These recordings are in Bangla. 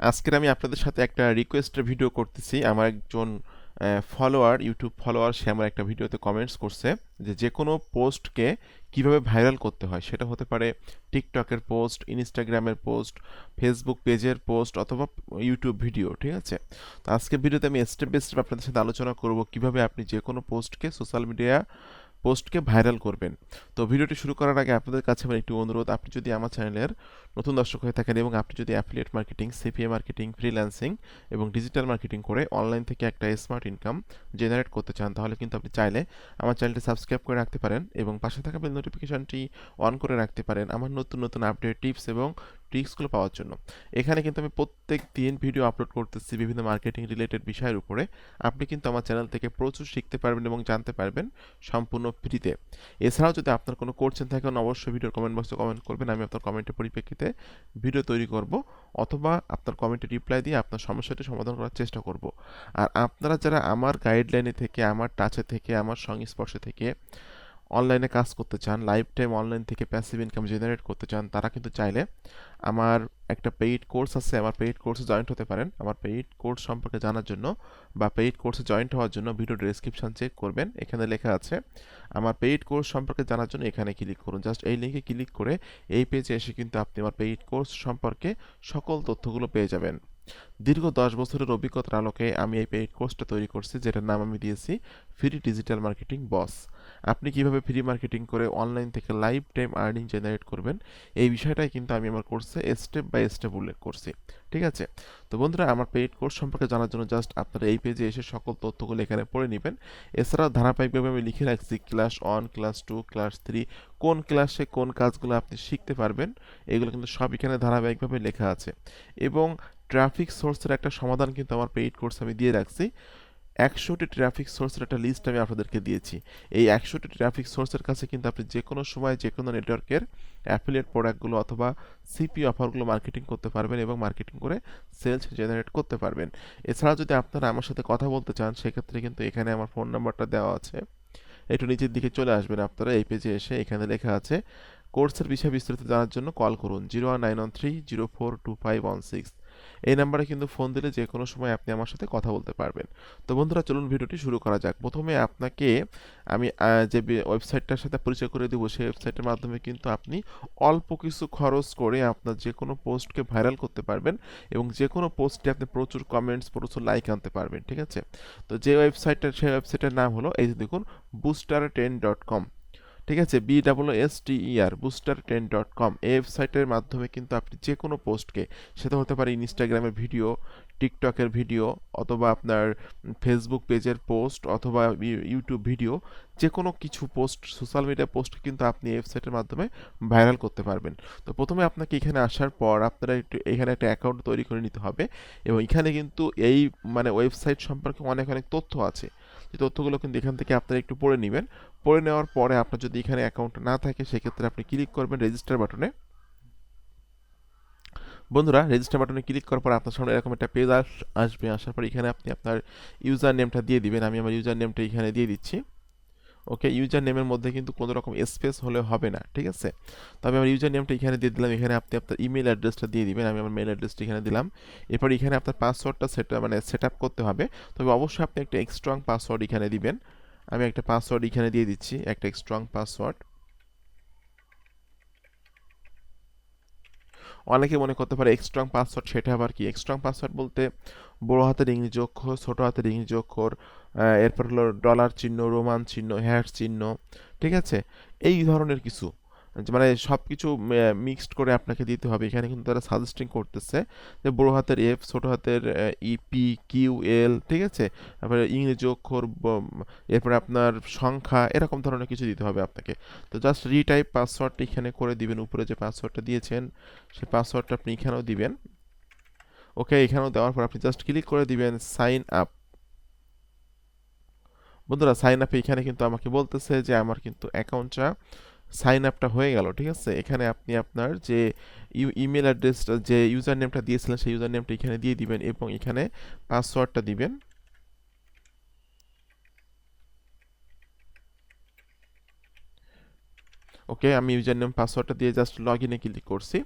আজকের আমি আপনাদের সাথে একটা রিকোয়েস্টের ভিডিও করতেছি। আমার একজন ফলোয়ার ইউটিউব ফলোয়ার সে আমার একটা ভিডিওতে কমেন্টস করছে যে যে কোনো পোস্টকে কীভাবে ভাইরাল করতে হয়। সেটা হতে পারে টিকটকের পোস্ট ইনস্টাগ্রামের পোস্ট ফেসবুক পেজের পোস্ট অথবা ইউটিউব ভিডিও ঠিক আছে? তো আজকে ভিডিওতে আমি স্টেপ বাই স্টেপ আপনাদের সাথে আলোচনা করব কীভাবে আপনি যে কোনো পোস্টকে সোশ্যাল মিডিয়া পোস্টকে ভাইরাল করবেন। তো ভিডিওটি শুরু করার আগে আপনাদের কাছে আমার একটু অনুরোধ, আপনি যদি আমার চ্যানেলের নতুন দর্শক হয়ে থাকেন এবং আপনি যদি affiliate marketing CPA marketing freelancing এবং ডিজিটাল মার্কেটিং করে অনলাইন থেকে একটা স্মার্ট ইনকাম জেনারেট করতে চান, তাহলে কিন্তু আপনি চাইলে আমার চ্যানেলটি সাবস্ক্রাইব করে রাখতে পারেন এবং পাশে থাকা বেল নোটিফিকেশনটি অন করে রাখতে পারেন। আমার নতুন নতুন আপডেট টিপস এবং ট্রিক্সগুলো পাওয়ার জন্য। এখানে কিন্তু আমি প্রত্যেক দিন ভিডিও আপলোড করতেছি বিভিন্ন মার্কেটিং রিলেটেড বিষয়ের উপরে। আপনি কিন্তু আমার চ্যানেল থেকে প্রচুর শিখতে পারবেন এবং জানতে পারবেন সম্পূর্ণ ফ্রিতে এছাড়াও যদি আপনার কোনো কোশ্চেন থাকে, অবশ্যই ভিডিওর কমেন্ট বক্সে কমেন্ট করবেন। আমি আপনার কমেন্টের পরিপ্রেক্ষিতে ভিডিও তৈরি করব অথবা আপনার কমেন্টে রিপ্লাই দিয়ে আপনার সমস্যাটি সমাধান করার চেষ্টা করব। আর আপনারা যারা আমার গাইডলাইনে থেকে, আমার টাচে থেকে, আমার সংস্পর্শে থেকে অনলাইনে কাজ করতে চান লাইফ টাইম অনলাইন থেকে প্যাসিভ ইনকাম জেনারেট করতে চান, তারা কিন্তু চাইলে আমার একটা পেইড কোর্স আছে, আমার পেইড কোর্সে জয়েন্ট হতে পারেন। আমার পেইড কোর্স সম্পর্কে জানার জন্য বা পেইড কোর্সে জয়েন্ট হওয়ার জন্য ভিডিও ডেসক্রিপশন চেক করবেন। এখানে লেখা আছে, আমার পেইড কোর্স সম্পর্কে জানার জন্য এখানে ক্লিক করুন। জাস্ট এই লিঙ্কে ক্লিক করে এই পেজে এসে কিন্তু আপনি আমার পেইড কোর্স সম্পর্কে সকল তথ্যগুলো পেয়ে যাবেন। দীর্ঘ দশ বছরের অভিজ্ঞতার আলোকে আমি এই পেইড কোর্সটা তৈরি করছি, যেটার নাম আমি দিয়েছি ফ্রি ডিজিটাল মার্কেটিং বস আপনি কীভাবে ফ্রি মার্কেটিং করে অনলাইন থেকে লাইফ টাইম আর্নিং জেনারেট করবেন, এই বিষয়টাই কিন্তু আমি আমার কোর্সে স্টেপ বাই স্টেপ উল্লেখ করছি। ঠিক আছে? তো বন্ধুরা, আমার পেইড কোর্স সম্পর্কে জানার জন্য জাস্ট আপনারা এই পেজে এসে সকল তথ্যগুলো এখানে পড়ে নেবেন। এছাড়াও ধারাবাহিকভাবে আমি লিখে রাখছি class one class two class three কোন ক্লাসে কোন কাজগুলো আপনি শিখতে পারবেন, এগুলো কিন্তু সব এখানে ধারাবাহিকভাবে লেখা আছে। এবং ট্রাফিক সোর্সের একটা সমাধান কিন্তু আমার পেইড কোর্স আমি দিয়ে রাখছি। একশোটি ট্রাফিক সোর্সের একটা লিস্ট আমি আপনাদেরকে দিয়েছি। এই একশোটি ট্রাফিক সোর্সের কাছে কিন্তু আপনি যে কোনো সময় যে কোনো নেটওয়ার্কের অ্যাফিলিয়েট প্রোডাক্টগুলো অথবা সিপি অফারগুলো মার্কেটিং করতে পারবেন এবং মার্কেটিং করে সেলস জেনারেট করতে পারবেন। এছাড়া যদি আপনারা আমার সাথে কথা বলতে চান, সেক্ষেত্রে কিন্তু এখানে আমার ফোন নাম্বারটা দেওয়া আছে। একটু নিচের দিকে চলে আসবেন আপনারা, এই পেজে এসে এখানে লেখা আছে কোর্সের বিষয়ে বিস্তারিত জানার জন্য কল করুন zero one nine one three zero four two five one six এই নাম্বারে কিন্তু ফোন দিলে যে কোনো সময় আপনি আমার সাথে কথা বলতে পারবেন। তো বন্ধুরা, চলুন ভিডিওটি শুরু করা যাক। প্রথমে আপনাকে আমি যে ওয়েবসাইটটার সাথে পরিচয় করে দেবো, সেই ওয়েবসাইটের মাধ্যমে কিন্তু আপনি অল্প কিছু খরচ করে আপনার যে কোনো পোস্টকে ভাইরাল করতে পারবেন এবং যে কোনো পোস্টে আপনি প্রচুর কমেন্টস প্রচুর লাইক আনতে পারবেন, ঠিক আছে? তো যে ওয়েবসাইটটা সেই ওয়েবসাইটের নাম হলো এই যে দেখুন বুস্টার টেন ডট কম ঠিক আছে? B double S T R booster ten dot com এই ওয়েবসাইটের মাধ্যমে কিন্তু আপনি যে কোনো পোস্টকে সেটা হতে পারে ইনস্টাগ্রামের ভিডিও টিকটকের ভিডিও অথবা আপনার ফেসবুক পেজের পোস্ট অথবা ইউটিউব ভিডিও যে কোনো কিছু পোস্ট সোশ্যাল মিডিয়া পোস্ট কিন্তু আপনি ওয়েবসাইটের মাধ্যমে ভাইরাল করতে পারবেন। তো প্রথমে আপনাকে এখানে আসার পর আপনারা একটু, এখানে একটা অ্যাকাউন্ট তৈরি করে নিতে হবে এবং এখানে কিন্তু এই মানে ওয়েবসাইট সম্পর্কে অনেক অনেক তথ্য আছে। যে তথ্যগুলো কিন্তু এখান থেকে আপনারা একটু পড়ে নেবেন। পড়ে নেওয়ার পরে আপনার যদি এখানে অ্যাকাউন্ট না থাকে, সেক্ষেত্রে আপনি ক্লিক করবেন রেজিস্টার বাটনে বন্ধুরা রেজিস্টার বাটনে ক্লিক করার পর আপনার সামনে এরকম একটা পেজ আসবে। আসার পর এখানে আপনি আপনার ইউজার নেমটা দিয়ে দিবেন। আমি আমার ইউজার নেমটা এখানে দিয়ে দিচ্ছি। ওকে ইউজার নেমের মধ্যে কিন্তু কোনো রকম স্পেস হলে হবে না, ঠিক আছে? তবে আমার ইউজার নেমটা এখানে দিয়ে দিলাম, এখানে আপনি আপনার ইমেল অ্যাড্রেসটা দিয়ে দিবেন, আমি আমার মেল অ্যাড্রেসটা এখানে দিলাম। এরপর এখানে আপনার পাসওয়ার্ডটা সেট মানে সেট আপ করতে হবে। তবে অবশ্যই আপনি একটা স্ট্রং পাসওয়ার্ড এখানে দিবেন। আমি একটা পাসওয়ার্ড এখানে দিয়ে দিচ্ছি, একটা স্ট্রং পাসওয়ার্ড অনেকে মনে করতে পারে এক্সট্রং পাসওয়ার্ড সেটা আবার কি? এক্সট্রং পাসওয়ার্ড বলতে বড় হাতের ইংরেজি অক্ষর, ছোট হাতের ইংরেজি অক্ষর এরপর হলো ডলার চিহ্ন, রোমান চিহ্ন হ্যাট চিহ্ন, ঠিক আছে? এই ধরনের কিছু। মানে সব কিছু মিক্সড করে আপনাকে দিতে হবে। এখানে কিন্তু তারা সাজেস্টিং করতেছে যে বড় হাতের এফ ছোট হাতের ইপি কিউ এল ঠিক আছে? তারপরে ইংরেজি অক্ষর এরপরে আপনার সংখ্যা, এরকম ধরনের কিছু দিতে হবে আপনাকে। তো জাস্ট রিটাইপ পাসওয়ার্ডটা এখানে করে দিবেন। উপরে যে পাসওয়ার্ডটা দিয়েছেন, সেই পাসওয়ার্ডটা আপনি এখানেও দিবেন। ওকে এখানেও দেওয়ার পর আপনি জাস্ট ক্লিক করে দিবেন সাইন আপ বন্ধুরা সাইন আপে এখানে কিন্তু আমাকে বলতেছে যে আমার কিন্তু অ্যাকাউন্টটা সাইন আপটা হয়ে গেল, ঠিক আছে? এখানে আপনি আপনার যে ইমেল অ্যাড্রেসটা যে ইউজার নেমটা দিয়েছিলেন, সেই ইউজার নেমটা এখানে দিয়ে দিবেন এবং এখানে পাসওয়ার্ডটা দিবেন। ওকে আমি ইউজার নেম পাসওয়ার্ডটা দিয়ে জাস্ট লগ ইনে ক্লিক করছি।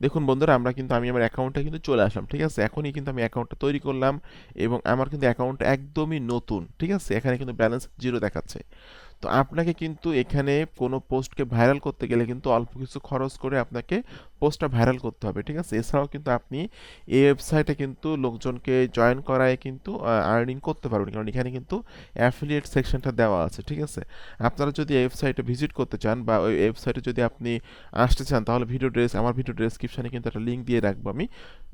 দেখুন বন্ধুরা, আমরা কিন্তু, আমি আমার অ্যাকাউন্টটা কিন্তু চলে আসলাম, ঠিক আছে? এখনই কিন্তু আমি অ্যাকাউন্টটা তৈরি করলাম এবং আমার কিন্তু অ্যাকাউন্ট একদমই নতুন, ঠিক আছে? এখানে কিন্তু ব্যালেন্স জিরো দেখাচ্ছে। তো আপনাকে কিন্তু এখানে কোনো পোস্টকে ভাইরাল করতে গেলে কিন্তু অল্প কিছু খরচ করে আপনাকে পোস্টটা ভাইরাল করতে হবে, ঠিক আছে? এছাড়াও কিন্তু আপনি এই ওয়েবসাইটে কিন্তু লোকজনকে জয়েন করায় কিন্তু আর্নিং করতে পারবেন। কারণ এখানে কিন্তু অ্যাফিলিয়েট সেকশনটা দেওয়া আছে, ঠিক আছে? আপনারা যদি এই ওয়েবসাইটে ভিজিট করতে চান বা ওই ওয়েবসাইটে যদি আপনি আসতে চান, তাহলে ভিডিও ড্রেস আমার ভিডিও ডেসক্রিপশানে কিন্তু একটা লিঙ্ক দিয়ে রাখব আমি।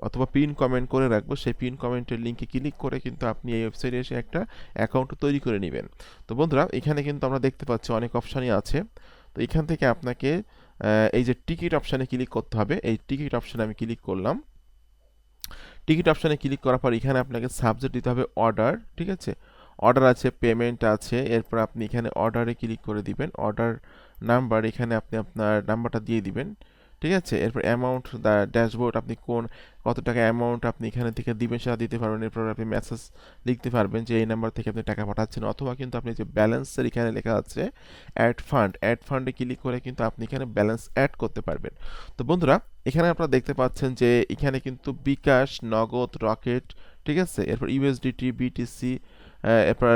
অথবা পিন কমেন্ট করে রাখব। সেই পিন কমেন্টের লিঙ্কে ক্লিক করে কিন্তু আপনি এই ওয়েবসাইটে এসে একটা অ্যাকাউন্ট তৈরি করে নেবেন। তো বন্ধুরা, এখানে কিন্তু আমরা দেখতে পাচ্ছি অনেক অপশানই আছে। তো এখান থেকে আপনাকে এই যে টিকিট অপশানে ক্লিক করতে হবে। এই টিকিট অপশানে আমি ক্লিক করলাম। টিকিট অপশানে ক্লিক করার পর এখানে আপনাকে সাবজেক্ট দিতে হবে অর্ডার, ঠিক আছে? অর্ডার আছে, পেমেন্ট আছে, এরপর আপনি এখানে অর্ডারে ক্লিক করে দিবেন। অর্ডার নাম্বার, এখানে আপনি আপনার নাম্বারটা দিয়ে দিবেন। ঠিক আছে? এরপর অ্যামাউন্ট দ্য ড্যাশবোর্ড আপনি কোন, কত টাকা অ্যামাউন্ট আপনি এখানে থেকে দিবেন সেটা দিতে পারবেন। এরপর আপনি মেসেজ লিখতে পারবেন যে এই নাম্বার থেকে আপনি টাকা পাঠাচ্ছেন অথবা কিন্তু আপনি যে ব্যালেন্সের এখানে লেখা আছে অ্যাড ফান্ড অ্যাড ফান্ডে ক্লিক করে কিন্তু আপনি এখানে ব্যালেন্স অ্যাড করতে পারবেন। তো বন্ধুরা, এখানে আপনারা দেখতে পাচ্ছেন যে এখানে কিন্তু বিকাশ, নগদ, রকেট, ঠিক আছে? এরপর ইউএসডিটি বিটিসি এরপর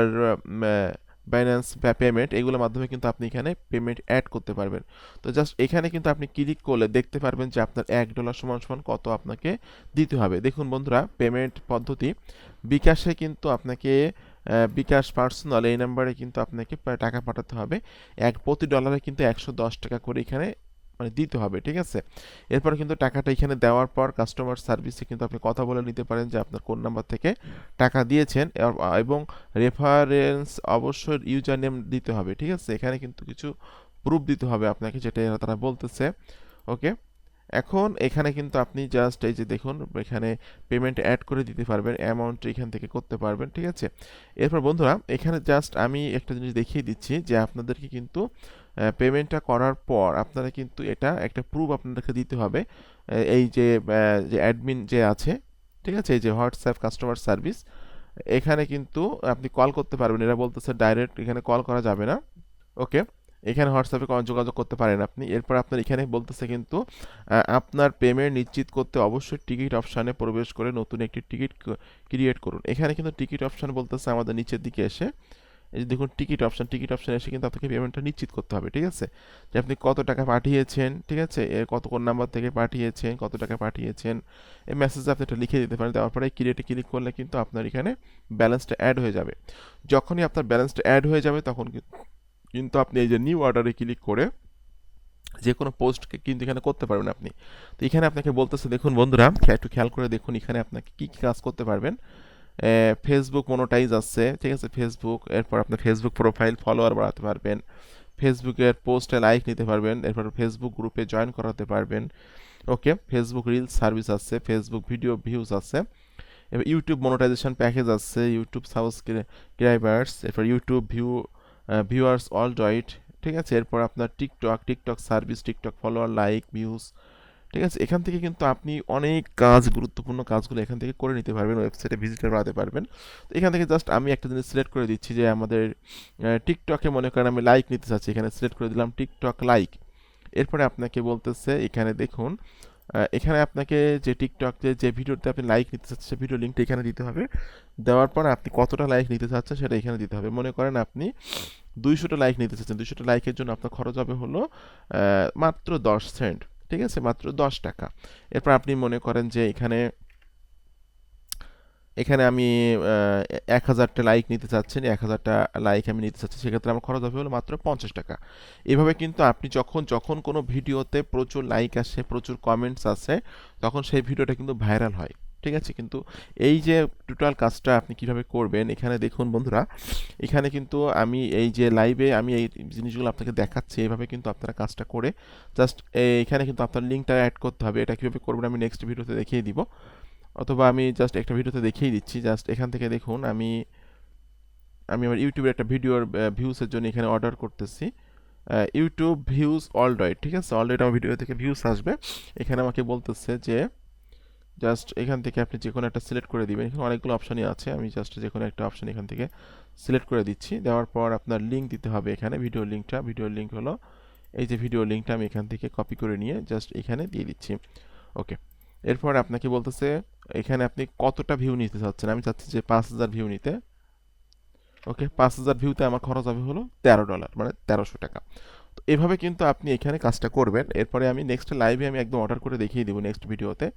বাইন্যান্স পেমেন্ট এগুলোর মাধ্যমে কিন্তু আপনি এখানে পেমেন্ট অ্যাড করতে পারবেন। তো জাস্ট এখানে কিন্তু আপনি ক্লিক করলে দেখতে পারবেন যে আপনার এক ডলার সমান সমান কত আপনাকে দিতে হবে। দেখুন বন্ধুরা পেমেন্ট পদ্ধতি, বিকাশে কিন্তু আপনাকে বিকাশ পার্সোনাল এই নাম্বারে কিন্তু আপনাকে টাকা পাঠাতে হবে। এক, প্রতি ডলারে কিন্তু একশো দশ টাকা করে এখানে মানে দিতে হবে, ঠিক আছে? এরপর কিন্তু টাকাটা এখানে দেওয়ার পর কাস্টমার সার্ভিসে কিন্তু আপনি কথা বলে নিতে পারেন যে আপনার কোন নাম্বার থেকে টাকা দিয়েছেন এবং রেফারেন্স অবশ্যই ইউজার নেম দিতে হবে, ঠিক আছে? এখানে কিন্তু কিছু প্রুফ দিতে হবে আপনাকে যেটা তারা বলতেছে ওকে এখন এখানে কিন্তু আপনি জাস্ট এই যে দেখুন, এখানে পেমেন্ট অ্যাড করে দিতে পারবেন অ্যামাউন্ট এখান থেকে করতে পারবেন, ঠিক আছে? এরপর বন্ধুরা, এখানে জাস্ট আমি একটা জিনিস দেখিয়ে দিচ্ছি যে আপনাদেরকে কিন্তু পেমেন্টটা করার পর আপনারা কিন্তু এটা একটা প্রুফ আপনাদেরকে দিতে হবে এই যে যে অ্যাডমিন যে আছে, ঠিক আছে? এই যে হোয়াটসঅ্যাপ কাস্টমার সার্ভিস এখানে কিন্তু আপনি কল করতে পারবেন। এরা বলতেছে ডাইরেক্ট এখানে কল করা যাবে না ওকে এখানে হোয়াটসঅ্যাপে যোগাযোগ করতে পারেন আপনি। এরপর আপনার এখানে বলতেছে কিন্তু আপনার পেমেন্ট নিশ্চিত করতে অবশ্যই টিকিট অপশানে প্রবেশ করে নতুন একটি টিকিট ক্রিয়েট করুন। এখানে কিন্তু টিকিট অপশান বলতেছে আমাদের নিচের দিকে এসে। এই যে দেখুন, টিকিট অপশান টিকিট অপশান এসে কিন্তু আপনাকে পেমেন্টটা নিশ্চিত করতে হবে, ঠিক আছে? যে আপনি কত টাকা পাঠিয়েছেন, ঠিক আছে? এর কত কোন নাম্বার থেকে পাঠিয়েছেন, কত টাকা পাঠিয়েছেন? এই মেসেজে আপনি এটা লিখে দিতে পারেন তারপরে পরে ক্রিয়েটে ক্লিক করলে কিন্তু আপনার এখানে ব্যালেন্সটা অ্যাড হয়ে যাবে। যখনই আপনার ব্যালেন্সটা অ্যাড হয়ে যাবে, তখন কিন্তু আপনি এই যে নিউ অর্ডারে ক্লিক করে যে কোনো পোস্টকে কিন্তু এখানে করতে পারবেন আপনি। তো এখানে আপনাকে বলতেছে, দেখুন বন্ধুরা একটু খেয়াল করে দেখুন এখানে আপনাকে কী কী কাজ করতে পারবেন। ফেসবুক মনোটাইজ আছে, ঠিক আছে? ফেসবুক এরপর আপনার ফেসবুক প্রোফাইল ফলোয়ার বাড়াতে পারবেন। ফেসবুকের পোস্টে লাইক নিতে পারবেন, এরপর ফেসবুক গ্রুপে জয়েন করাতে পারবেন। ওকে ফেসবুক রিলস সার্ভিস আছে ফেসবুক ভিডিও ভিউজ আছে। এবার ইউটিউব মনোটাইজেশন প্যাকেজ আছে ইউটিউব সাবস্ক্রাইবার্স এরপর ইউটিউব ভিউ ভিউয়ার্স অল ডয়েট ঠিক আছে? এরপর আপনার TikTok TikTok service TikTok follower like views ঠিক আছে? এখান থেকে কিন্তু আপনি অনেক কাজ, গুরুত্বপূর্ণ কাজগুলো এখান থেকে করে নিতে পারবেন ওয়েবসাইটে ভিজিটার বাড়াতে পারবেন। তো এখান থেকে জাস্ট আমি একটা জিনিস সিলেক্ট করে দিচ্ছি যে আমাদের টিকটকে মনে করেন আমি লাইক নিতে চাচ্ছি, এখানে সিলেক্ট করে দিলাম টিকটক লাইক এরপরে আপনাকে বলতেছে, এখানে দেখুন এখানে আপনাকে যে টিকটকে যে ভিডিওতে আপনি লাইক নিতে চাচ্ছেন সেই ভিডিও লিঙ্কটা এখানে দিতে হবে। দেওয়ার পর আপনি কতটা লাইক নিতে চাচ্ছেন সেটা এখানে দিতে হবে। মনে করেন আপনি দুইশোটা লাইক নিতে চাচ্ছেন। দুইশোটা লাইকের জন্য আপনার খরচ হবে হলো মাত্র দশ সেন্ট ঠিক আছে? মাত্র দশ টাকা। এরপর আপনি মনে করেন যে এখানে এখানে আমি এক হাজারটা লাইক নিতে চাচ্ছেন, এক হাজারটা লাইক আমি নিতে চাচ্ছি, সেক্ষেত্রে আমার খরচ হবে হলো মাত্র পঞ্চাশ টাকা। এভাবে কিন্তু আপনি যখন যখন কোনো ভিডিওতে প্রচুর লাইক আসে, প্রচুর কমেন্টস আসে, তখন সেই ভিডিওটা কিন্তু ভাইরাল হয়, ঠিক আছে? কিন্তু এই যে টোটাল কাজটা আপনি কীভাবে করবেন, এখানে দেখুন বন্ধুরা, এখানে কিন্তু আমি এই যে লাইভে আমি এই জিনিসগুলো আপনাকে দেখাচ্ছি এইভাবে কিন্তু আপনারা কাজটা করে জাস্ট এখানে কিন্তু আপনার লিঙ্কটা অ্যাড করতে হবে, এটা কীভাবে করবেন আমি নেক্সট ভিডিওতে দেখিয়ে দিব। অথবা আমি জাস্ট একটা ভিডিওতে দেখিয়ে দিচ্ছি জাস্ট এখান থেকে দেখুন, আমি আমি আমার ইউটিউবের একটা ভিডিওর ভিউসের জন্য এখানে অর্ডার করতেছি। ইউটিউব ভিউজ অল ডয়েট ঠিক আছে? অলরেডি আমার ভিডিও থেকে ভিউস আসবে। এখানে আমাকে বলতেছে যে জাস্ট এখান থেকে আপনি যে কোনো একটা সিলেক্ট করে দিবেন। এখানে অনেকগুলো অপশানই আছে। আমি জাস্ট যে কোনো একটা অপশান এখান থেকে সিলেক্ট করে দিচ্ছি। দেওয়ার পর আপনার লিঙ্ক দিতে হবে এখানে ভিডিও লিঙ্কটা ভিডিও লিঙ্ক হলো, এই যে ভিডিও লিঙ্কটা আমি এখান থেকে কপি করে নিয়ে জাস্ট এখানে দিয়ে দিচ্ছি। ওকে এরপর আপনাকে বলতেছে, এখানে আপনি কতটা ভিউ নিতে চাচ্ছেন? আমি চাচ্ছি যে পাঁচ হাজার ভিউ নিতে। ওকে পাঁচ হাজার ভিউতে আমার খরচ হবে হলো তেরো ডলার মানে তেরোশো টাকা। তো এভাবে কিন্তু আপনি এখানে কাজটা করবেন। এরপরে আমি নেক্সট লাইভে আমি একদম অর্ডার করে দেখিয়ে দেবো নেক্সট ভিডিওতে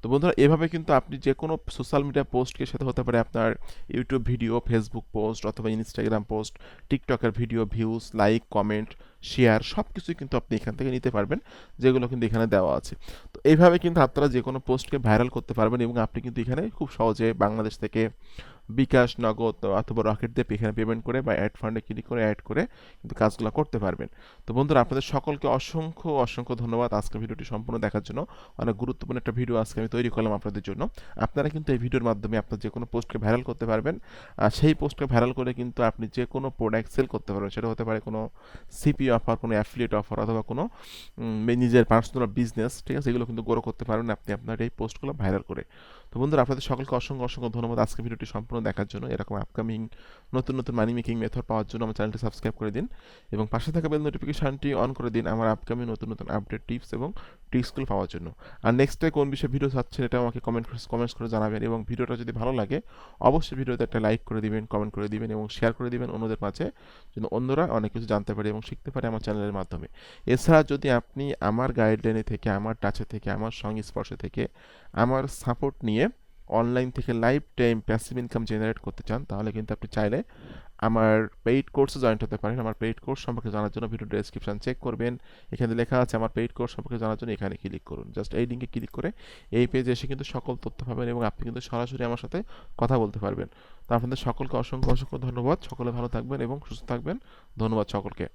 তো বন্ধুরা, এভাবে কিন্তু আপনি যে কোনো সোশ্যাল মিডিয়া পোস্টকে সাথে হতে পারে আপনার ইউটিউব ভিডিও ফেসবুক পোস্ট অথবা ইনস্টাগ্রাম পোস্ট টিকটকের video views like comment share সব কিছুই কিন্তু আপনি এখান থেকে নিতে পারবেন, যেগুলো কিন্তু এখানে দেওয়া আছে। তো এইভাবে কিন্তু আপনারা যে কোনো পোস্টকে ভাইরাল করতে পারবেন এবং আপনি কিন্তু এখানে খুব সহজে বাংলাদেশ থেকে বিকাশ, নগদ অথবা রকেট দিয়ে এখানে পেমেন্ট করে বা অ্যাড ফান্ডে ক্লিক করে অ্যাড করে কিন্তু কাজগুলো করতে পারবেন। তো বন্ধুরা, আপনাদের সকলকে অসংখ্য অসংখ্য ধন্যবাদ আজকের ভিডিওটি সম্পূর্ণ দেখার জন্য। অনেক গুরুত্বপূর্ণ একটা ভিডিও আজকে আমি তৈরি করলাম আপনাদের জন্য। আপনারা কিন্তু এই ভিডিওর মাধ্যমে আপনার যে কোনো পোস্টকে ভাইরাল করতে পারবেন। আর সেই পোস্টকে ভাইরাল করে কিন্তু আপনি যে কোনো প্রোডাক্ট সেল করতে পারবেন। সেটা হতে পারে কোনো সিপি অফার কোনো অ্যাফিলিয়েট অফার অথবা কোনো নিজের পার্সোনাল বিজনেস ঠিক আছে? এগুলো কিন্তু গ্রো করতে পারবেন। আপনি আপনার এই পোস্টগুলো ভাইরাল করে। তো বন্ধুরা, আপনাদের সকলকে অসংখ্য অসংখ্য ধন্যবাদ আজকে ভিডিওটি সম্পূর্ণ দেখার জন্য। এরকম আপকামিং নতুন নতুন মানি মেকিং মেথড পাওয়ার জন্য আমার চ্যানেলটি সাবস্ক্রাইব করে দিন এবং পাশে থাকা বেল নোটিফিকেশানটি অন করে দিন। আমার আপকামিং নতুন নতুন আপডেট টিপস এবং ট্রিক্সগুলো পাওয়ার জন্য। আর নেক্সট কোন বিষয়ে ভিডিও চাচ্ছেন এটা আমাকে কমেন্ট কমেন্টস করে জানাবেন এবং ভিডিওটা যদি ভালো লাগে, অবশ্যই ভিডিওতে একটা লাইক করে দিবেন কমেন্ট করে দিবেন এবং শেয়ার করে দিবেন অন্যদের মাঝে, যেন অন্যরা অনেক কিছু জানতে পারে এবং শিখতে পারে আমার চ্যানেলের মাধ্যমে। এছাড়া যদি আপনি আমার গাইডলাইনে থেকে, আমার টাচে থেকে, আমার সংস্পর্শে থেকে, আমার সাপোর্ট নিয়ে অনলাইন থেকে life time passive income generate করতে চান, তাহলে কিন্তু আপনি চাইলে আমার পেইড কোর্সে জয়েন হতে পারেন। আমার পেইড কোর্স সম্পর্কে জানার জন্য ভিডিও ডেসক্রিপশন চেক করবেন। এখানে লেখা আছে, আমার পেইড কোর্স সম্পর্কে জানার জন্য এখানে ক্লিক করুন। জাস্ট এই লিঙ্কে ক্লিক করে এই পেজে এসে কিন্তু সকল তথ্য পাবেন এবং আপনি কিন্তু সরাসরি আমার সাথে কথা বলতে পারবেন। তো আপনাদের সকলকে অসংখ্য অসংখ্য ধন্যবাদ। সকলে ভালো থাকবেন এবং সুস্থ থাকবেন। ধন্যবাদ সকলকে।